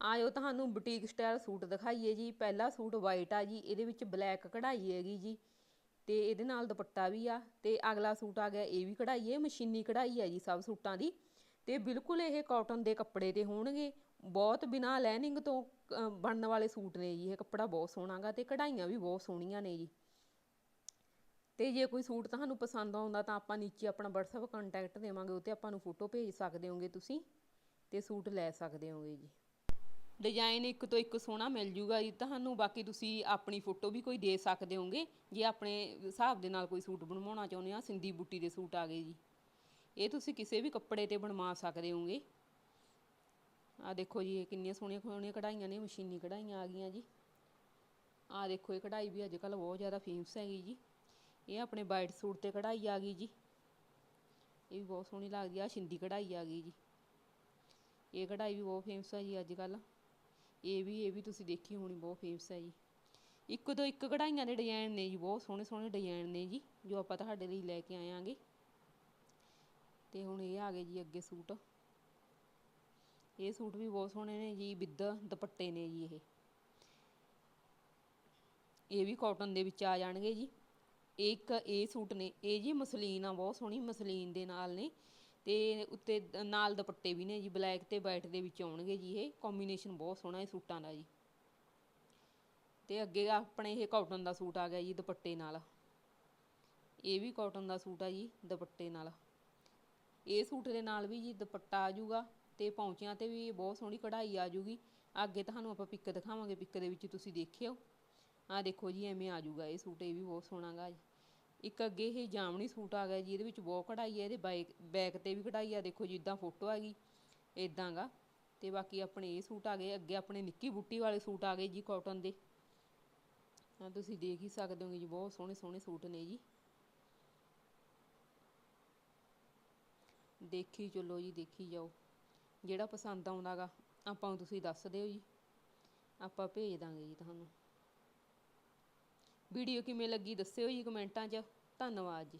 ਆਇਓ ਤੁਹਾਨੂੰ boutique style suit ਦਿਖਾਈਏ ਜੀ। ਪਹਿਲਾ ਸੂਟ ਵਾਈਟ ਆ ਜੀ, ਇਹਦੇ ਵਿੱਚ ਬਲੈਕ ਕਢਾਈ ਹੈਗੀ ਜੀ ਤੇ ਇਹਦੇ ਨਾਲ ਦੁਪੱਟਾ ਵੀ ਆ ਤੇ ਅਗਲਾ ਸੂਟ ਆ ਗਿਆ, ਇਹ ਵੀ ਕਢਾਈ ਹੈ, ਮਸ਼ੀਨੀ ਕਢਾਈ ਹੈ ਜੀ ਸਭ ਸੂਟਾਂ ਦੀ ਤੇ ਬਿਲਕੁਲ ਇਹ ਕਾਟਨ ਦੇ ਕੱਪੜੇ ਤੇ ਹੋਣਗੇ। ਬਹੁਤ ਬਿਨਾ ਲੈਨਿੰਗ ਤੋਂ ਬਣਨ ਵਾਲੇ ਸੂਟ ਨੇ ਜੀ, ਇਹ ਕੱਪੜਾ ਬਹੁਤ ਸੋਹਣਾਗਾ ਤੇ ਕਢਾਈਆਂ ਵੀ ਬਹੁਤ ਸੋਹਣੀਆਂ ਨੇ ਜੀ। ਤੇ ਜੇ ਕੋਈ ਸੂਟ ਤੁਹਾਨੂੰ ਪਸੰਦ ਆਉਂਦਾ ਤਾਂ ਆਪਾਂ ਨੀਚੇ ਆਪਣਾ WhatsApp ਕੰਟੈਕਟ ਦੇਵਾਂਗੇ ਉਹ ਤੇ ਆਪਾਂ ਨੂੰ ਫੋਟੋ ਭੇਜ ਸਕਦੇ ਹੋਗੇ ਤੁਸੀਂ ਤੇ ਸੂਟ ਲੈ ਸਕਦੇ ਹੋਗੇ ਜੀ। ਡਿਜ਼ਾਈਨ ਇੱਕ ਤੋਂ ਇੱਕ ਸੋਹਣਾ ਮਿਲ ਜੂਗਾ ਜੀ ਤੁਹਾਨੂੰ ਬਾਕੀ ਤੁਸੀਂ ਆਪਣੀ ਫੋਟੋ ਵੀ ਕੋਈ ਦੇ ਸਕਦੇ ਹੋਗੇ, ਜੇ ਆਪਣੇ ਹਿਸਾਬ ਦੇ ਨਾਲ ਕੋਈ ਸੂਟ ਬਣਵਾਉਣਾ ਚਾਹੁੰਦੇ ਆ ਸਿੰਧੀ ਬੁੱਟੀ ਦੇ ਸੂਟ ਆ ਗਏ ਜੀ। ਇਹ ਤੁਸੀਂ ਕਿਸੇ ਵੀ ਕੱਪੜੇ ਤੇ ਬਣਵਾ ਸਕਦੇ ਹੋਗੇ। ਆ ਦੇਖੋ ਜੀ, ਇਹ ਕਿੰਨੀਆਂ ਸੋਹਣੀਆਂ ਸੋਹਣੀਆਂ ਕਢਾਈਆਂ ਨੇ, ਮਸ਼ੀਨੀ ਕਢਾਈਆਂ ਆ ਗਈਆਂ ਜੀ। ਆ ਦੇਖੋ, ਇਹ ਕਢਾਈ ਵੀ ਅੱਜ ਕੱਲ ਬਹੁਤ ਜ਼ਿਆਦਾ ਫੇਮਸ ਹੈਗੀ ਜੀ। ਇਹ ਆਪਣੇ ਵਾਈਟ ਸੂਟ ਤੇ ਕਢਾਈ ਆ ਗਈ ਜੀ। ਇਹ ਵੀ ਬਹੁਤ ਸੋਹਣੀ ਲੱਗਦੀ ਆ ਸ਼ਿੰਦੀ ਕਢਾਈ ਆ ਗਈ ਜੀ। ਇਹ ਕਢਾਈ ਵੀ ਬਹੁਤ ਫੇਮਸ ਹੈ ਜੀ ਅੱਜ ਕੱਲ੍ਹ ਇਹ ਵੀ ਇਹ ਵੀ ਤੁਸੀਂ ਦੇਖੀ ਹੋਣੀ, ਬਹੁਤ ਫੇਮਸ ਹੈ ਜੀ। ਇੱਕ ਤੋਂ ਇੱਕ ਕਢਾਈਆਂ ਦੇ ਡਿਜ਼ਾਈਨ ਨੇ ਜੀ, ਬਹੁਤ ਸੋਹਣੇ ਸੋਹਣੇ ਡਿਜ਼ਾਈਨ ਨੇ ਜੀ, ਜੋ ਆਪਾਂ ਤੁਹਾਡੇ ਲਈ ਲੈ ਕੇ ਆਵਾਂਗੇ ਤੇ ਹੁਣ ਇਹ ਆ ਗਏ ਜੀ ਅੱਗੇ ਸੂਟ। ਇਹ ਸੂਟ ਵੀ ਬਹੁਤ ਸੋਹਣੇ ਨੇ ਜੀ, ਬਿੱਦ ਦੁਪੱਟੇ ਨੇ ਜੀ ਇਹ। ਇਹ ਵੀ ਕਾਟਨ ਦੇ ਵਿੱਚ ਆ ਜਾਣਗੇ ਜੀ। ਇੱਕ, ਇਹ ਸੂਟ ਨੇ, ਇਹ ਜੀ ਮਸਲੀਨ ਆ, ਬਹੁਤ ਸੋਹਣੀ ਮਸਲੀਨ ਦੇ ਨਾਲ ਨੇ। ਅਤੇ ਉੱਤੇ ਨਾਲ ਦੁਪੱਟੇ ਵੀ ਨੇ ਜੀ, ਬਲੈਕ ਅਤੇ ਵਾਈਟ ਦੇ ਵਿੱਚ ਆਉਣਗੇ ਜੀ ਇਹ। ਕੰਬੀਨੇਸ਼ਨ ਬਹੁਤ ਸੋਹਣਾ ਇਹ ਸੂਟਾਂ ਦਾ ਜੀ। ਤੇ ਅੱਗੇ ਆਪਣੇ ਇਹ ਕਾਟਨ ਦਾ ਸੂਟ ਆ ਗਿਆ ਜੀ, ਦੁਪੱਟੇ ਨਾਲ। ਇਹ ਵੀ ਕਾਟਨ ਦਾ ਸੂਟ ਆ ਜੀ, ਦੁਪੱਟੇ ਨਾਲ। ਇਹ ਸੂਟ ਦੇ ਨਾਲ ਵੀ ਜੀ ਦੁਪੱਟਾ ਆ ਜਾਊਗਾ ਤੇ ਪੌਂਚਿਆਂ ਤੇ ਵੀ ਬਹੁਤ ਸੋਹਣੀ ਕਢਾਈ ਆ ਜਾਊਗੀ। ਅੱਗੇ ਤੁਹਾਨੂੰ ਆਪਾਂ ਪਿੱਕ ਦਿਖਾਵਾਂਗੇ, ਪਿੱਕ ਦੇ ਵਿੱਚ ਤੁਸੀਂ ਦੇਖਿਓ। ਆ ਦੇਖੋ ਜੀ, ਐਵੇਂ ਆ ਜਾਊਗਾ ਇਹ ਸੂਟ, ਇਹ ਵੀ ਬਹੁਤ ਸੋਹਣਾ ਗਾ ਜੀ। ਇੱਕ ਅੱਗੇ ਇਹ ਜਾਮਣੀ ਸੂਟ ਆ ਗਿਆ ਜੀ, ਇਹਦੇ ਵਿੱਚ ਬਹੁਤ ਕਢਾਈ ਹੈ ਇਹਦੇ ਬਾਈਕ ਬੈਕ ਤੇ ਵੀ ਕਢਾਈ ਆ, ਦੇਖੋ ਜਿੱਦਾਂ ਫੋਟੋ ਆ ਗਈ ਇਦਾਂ ਗਾ। ਤੇ ਬਾਕੀ ਆਪਣੇ ਇਹ ਸੂਟ ਆ ਗਏ, ਅੱਗੇ ਆਪਣੇ ਨਿੱਕੀ ਬੁੱਟੀ ਵਾਲੇ ਸੂਟ ਆ ਗਏ ਜੀ ਕਾਟਨ ਦੇ। ਆ ਤੁਸੀਂ ਦੇਖ ਹੀ ਸਕਦੇ ਹੋਗੇ ਜੀ, ਬਹੁਤ ਸੋਹਣੇ ਸੋਹਣੇ ਸੂਟ ਨੇ ਜੀ। ਦੇਖੀ ਚਲੋ ਜੀ, ਦੇਖੀ ਜਾਓ। ਜਿਹੜਾ ਪਸੰਦ ਆਉਂਦਾਗਾ ਆਪਾਂ ਨੂੰ ਤੁਸੀਂ ਦੱਸ ਦਿਓ ਜੀ। ਆਪਾਂ ਭੇਜ ਦਾਂਗੇ ਜੀ ਤੁਹਾਨੂੰ। ਵੀਡੀਓ ਕਿਵੇਂ ਲੱਗੀ ਦੱਸਿਓ ਜੀ ਕਮੈਂਟਾਂ 'ਚ। ਧੰਨਵਾਦ ਜੀ।